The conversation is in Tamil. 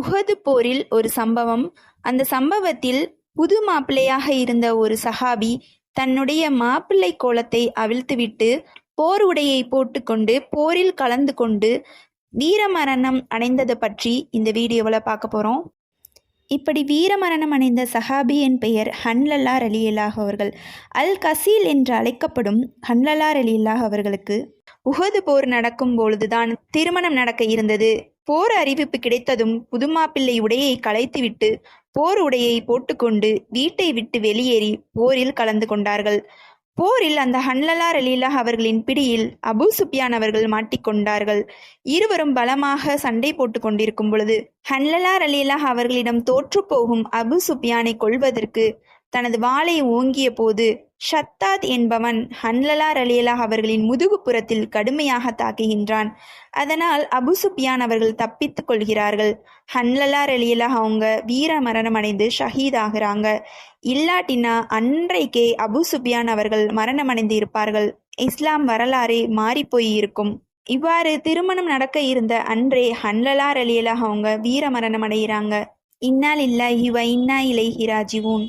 உஹது போரில் ஒரு சம்பவம். அந்த சம்பவத்தில் புது மாப்பிள்ளையாக இருந்த ஒரு சஹாபி தன்னுடைய மாப்பிள்ளை கோலத்தை அவிழ்த்துவிட்டு போர் உடையை போட்டுக்கொண்டு போரில் கலந்து கொண்டு வீரமரணம் அடைந்தது பற்றி இந்த வீடியோவில் பார்க்க போகிறோம் இப்படி வீரமரணம் அடைந்த சஹாபியின் பெயர் ஹன்லல்லா ரலியல்லாஹ் அவர்கள். அல் கசீல் என்று அழைக்கப்படும் ஹன்லல்லா ரலியல்லாஹ் அவர்களுக்கு உகது போர் நடக்கும் பொழுதுதான் திருமணம் நடக்க இருந்தது. போர் அறிவிப்பு கிடைத்ததும் புதுமாப்பிள்ளை உடையை களைத்துவிட்டு போர் உடையை போட்டுக்கொண்டு வீட்டை விட்டு வெளியேறி போரில் கலந்து கொண்டார்கள். போரில் அந்த ஹன்லலா ரலீலா அவர்களின் பிடியில் அபு சுப்பியான் அவர்கள் மாட்டிக்கொண்டார்கள் இருவரும் பலமாக சண்டை போட்டு கொண்டிருக்கும் பொழுது ஹன்லலா ரலீலா அவர்களிடம் தோற்றுப்போகும் அபு சுப்பியானை கொள்வதற்கு தனது வாளை ஓங்கிய போது ஷத்தாத் என்பவன் ஹன்லலா ரலியலா அவர்களின் முதுகுப்புறத்தில் கடுமையாக தாக்குகின்றான். அதனால் அபுசுப்யான் அவர்கள் தப்பித்துக் கொள்கிறார்கள். ஹன்லலா ரலியலா அவங்க வீர மரணம் அடைந்து ஷஹீத் ஆகிறாங்க. இல்லாட்டினா அன்றைக்கே அபுசுப்யான் அவர்கள் மரணமடைந்து இருப்பார்கள். இஸ்லாம் வரலாறே மாறிப்போய் இருக்கும். இவ்வாறு திருமணம் நடக்க இருந்த அன்றே ஹன்லலா ரலியலா அவங்க வீர மரணம் அடைகிறாங்க. இன்னால் இல்லா இவ இன்னா இலை ஹிராஜிவோன்